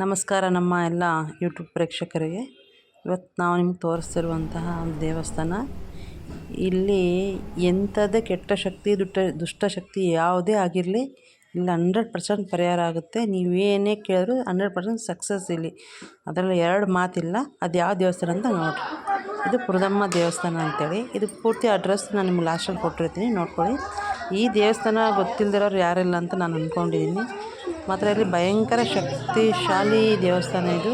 ನಮಸ್ಕಾರ ನಮ್ಮ ಎಲ್ಲ ಯೂಟ್ಯೂಬ್ ಪ್ರೇಕ್ಷಕರಿಗೆ. ಇವತ್ತು ನಾವು ನಿಮ್ಗೆ ತೋರಿಸ್ತಿರುವಂತಹ ಒಂದು ದೇವಸ್ಥಾನ. ಇಲ್ಲಿ ಎಂಥದ್ದೇ ಕೆಟ್ಟ ಶಕ್ತಿ ದುಷ್ಟ ದುಷ್ಟಶಕ್ತಿ ಯಾವುದೇ ಆಗಿರಲಿ, ಇಲ್ಲಿ ಹಂಡ್ರೆಡ್ ಪರ್ಸೆಂಟ್ ಪರಿಹಾರ ಆಗುತ್ತೆ. ನೀವು ಏನೇ ಕೇಳಿದ್ರು ಹಂಡ್ರೆಡ್ ಪರ್ಸೆಂಟ್ ಸಕ್ಸಸ್ ಇಲ್ಲಿ. ಅದರಲ್ಲಿ ಎರಡು ಮಾತಿಲ್ಲ, ಅದು ಯಾವ ದೇವಸ್ಥಾನ ಅಂತ ನೋಡಿರಿ. ಇದು ಪುರದಮ್ಮ ದೇವಸ್ಥಾನ ಅಂತೇಳಿ. ಇದು ಪೂರ್ತಿ ಅಡ್ರೆಸ್ ನಾನು ನಿಮ್ಗೆ ಲಾಸ್ಟಲ್ಲಿ ಕೊಟ್ಟಿರ್ತೀನಿ, ನೋಡ್ಕೊಳ್ಳಿ. ಈ ದೇವಸ್ಥಾನ ಗೊತ್ತಿಲ್ಲದಿರೋರು ಯಾರಿಲ್ಲ ಅಂತ ನಾನು ಅಂದ್ಕೊಂಡಿದ್ದೀನಿ ಮಾತ್ರ ಇಲ್ಲಿ ಭಯಂಕರ ಶಕ್ತಿಶಾಲಿ ದೇವಸ್ಥಾನ ಇದು.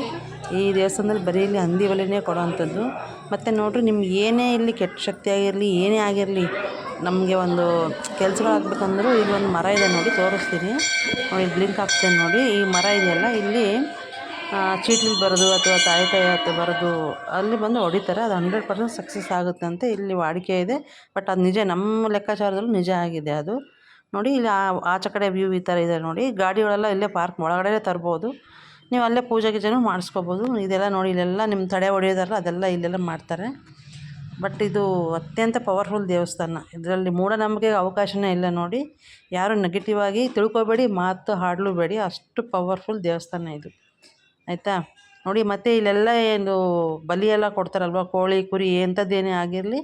ಈ ದೇವಸ್ಥಾನದಲ್ಲಿ ಬರೀ ಇಲ್ಲಿ ಹಂದಿ ಒಲೆನೇ ಕೊಡೋವಂಥದ್ದು. ಮತ್ತು ನೋಡಿರಿ, ನಿಮ್ಗೆ ಏನೇ ಇಲ್ಲಿ ಕೆಟ್ಟ ಶಕ್ತಿ ಆಗಿರಲಿ, ಏನೇ ಆಗಿರಲಿ, ನಮಗೆ ಒಂದು ಕೆಲಸಗಳಾಗಬೇಕಂದ್ರೂ ಇಲ್ಲಿ ಒಂದು ಮರ ಇದೆ ನೋಡಿ, ತೋರಿಸ್ತೀನಿ. ನೋಡಿ ಬ್ಲಿಂಕ್ ಹಾಕ್ತೇನೆ ನೋಡಿ. ಈ ಮರ ಇದೆಯಲ್ಲ, ಇಲ್ಲಿ ಚೀಟಿಲಿ ಬರೋದು ಅಥವಾ ತಾಯಿ ತಾಯಿ ಅಥವಾ ಬರೋದು, ಅಲ್ಲಿ ಬಂದು ಹೊಡಿತಾರೆ. ಅದು ಹಂಡ್ರೆಡ್ ಪರ್ಸೆಂಟ್ ಸಕ್ಸಸ್ ಆಗುತ್ತೆ ಅಂತ ಇಲ್ಲಿ ವಾಡಿಕೆ ಇದೆ. ಬಟ್ ಅದು ನಿಜ, ನಮ್ಮ ಲೆಕ್ಕಾಚಾರದಲ್ಲೂ ನಿಜ ಆಗಿದೆ ಅದು. ನೋಡಿ, ಇಲ್ಲಿ ಆಚೆ ಕಡೆ ವ್ಯೂ ಈ ಥರ ಇದೆ ನೋಡಿ. ಗಾಡಿಗಳೆಲ್ಲ ಇಲ್ಲೇ ಪಾರ್ಕ್ ಒಳಗಡೆ ತರ್ಬೋದು. ನೀವು ಅಲ್ಲೇ ಪೂಜೆ ಗೀಜೆನೂ ಮಾಡಿಸ್ಕೋಬೋದು. ಇದೆಲ್ಲ ನೋಡಿ, ಇಲ್ಲೆಲ್ಲ ನಿಮ್ಮ ತಡೆ ಹೊಡೆಯೋದಾರಲ್ಲ ಅದೆಲ್ಲ ಇಲ್ಲೆಲ್ಲ ಮಾಡ್ತಾರೆ. ಬಟ್ ಇದು ಅತ್ಯಂತ ಪವರ್ಫುಲ್ ದೇವಸ್ಥಾನ. ಇದರಲ್ಲಿ ಮೂಢನಂಬಿಕೆಗೆ ಅವಕಾಶನೇ ಇಲ್ಲ ನೋಡಿ. ಯಾರು ನೆಗೆಟಿವ್ ಆಗಿ ತಿಳ್ಕೊಬೇಡಿ, ಮಾತು ಹಾಡಲೂಬೇಡಿ ಅಷ್ಟು ಪವರ್ಫುಲ್ ದೇವಸ್ಥಾನ ಇದು. ಆಯಿತಾ? ನೋಡಿ ಮತ್ತೆ ಇಲ್ಲೆಲ್ಲ ಏನು ಬಲಿ ಎಲ್ಲ ಕೊಡ್ತಾರಲ್ವ? ಕೋಳಿ, ಕುರಿ ಎಂಥದ್ದೇನೇ ಆಗಿರಲಿ,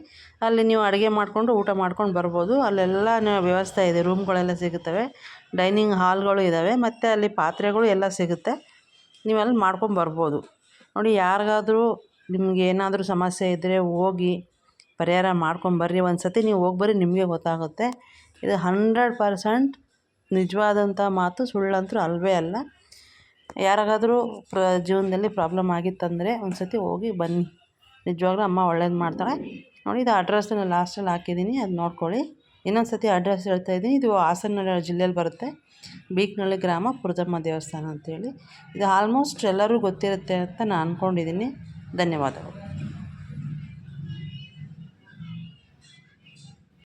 ಅಲ್ಲಿ ನೀವು ಅಡುಗೆ ಮಾಡಿಕೊಂಡು ಊಟ ಮಾಡ್ಕೊಂಡು ಬರ್ಬೋದು. ಅಲ್ಲೆಲ್ಲ ವ್ಯವಸ್ಥೆ ಇದೆ. ರೂಮ್ಗಳೆಲ್ಲ ಸಿಗುತ್ತವೆ. ಡೈನಿಂಗ್ ಹಾಲ್ಗಳು ಇದ್ದಾವೆ ಮತ್ತು ಅಲ್ಲಿ ಪಾತ್ರೆಗಳು ಎಲ್ಲ ಸಿಗುತ್ತೆ. ನೀವು ಅಲ್ಲಿ ಮಾಡ್ಕೊಂಡು ಬರ್ಬೋದು. ನೋಡಿ, ಯಾರಿಗಾದ್ರೂ ನಿಮ್ಗೆ ಏನಾದರೂ ಸಮಸ್ಯೆ ಇದ್ದರೆ ಹೋಗಿ ಪರಿಹಾರ ಮಾಡ್ಕೊಂಬರ್ರಿ ಒಂದು ಸತಿ ನೀವು ಹೋಗಿ ಬರ್ರಿ, ನಿಮಗೆ ಗೊತ್ತಾಗುತ್ತೆ. ಇದು ಹಂಡ್ರೆಡ್ ಪರ್ಸೆಂಟ್ ನಿಜವಾದಂಥ ಮಾತು, ಸುಳ್ಳಂತೂ ಅಲ್ಲವೇ ಅಲ್ಲ. ಯಾರಿಗಾದ್ರೂ ಪ್ರ ಜೀವನದಲ್ಲಿ ಪ್ರಾಬ್ಲಮ್ ಆಗಿತ್ತಂದರೆ ಒಂದು ಸತಿ ಹೋಗಿ ಬನ್ನಿ. ನಿಜವಾಗ್ಲೂ ಅಮ್ಮ ಒಳ್ಳೇದು ಮಾಡ್ತಾಳೆ. ನೋಡಿ ಇದು ಅಡ್ರೆಸ್ ನಾನು ಲಾಸ್ಟಲ್ಲಿ ಹಾಕಿದ್ದೀನಿ. ಅದು ನೋಡ್ಕೊಳ್ಳಿ. ಇನ್ನೊಂದು ಸತಿ ಅಡ್ರೆಸ್ ಹೇಳ್ತಾ ಇದ್ದೀನಿ. ಇದು ಹಾಸನ ಜಿಲ್ಲೆಯಲ್ಲಿ ಬರುತ್ತೆ. ಬೀಕ್ನಳ್ಳಿ ಗ್ರಾಮ ಪುರದಮ್ಮ ದೇವಸ್ಥಾನ ಅಂತೇಳಿ. ಇದು ಆಲ್ಮೋಸ್ಟ್ ಎಲ್ಲರಿಗೂ ಗೊತ್ತಿರುತ್ತೆ ಅಂತ ನಾನು ಅಂದ್ಕೊಂಡಿದ್ದೀನಿ ಧನ್ಯವಾದಗಳು.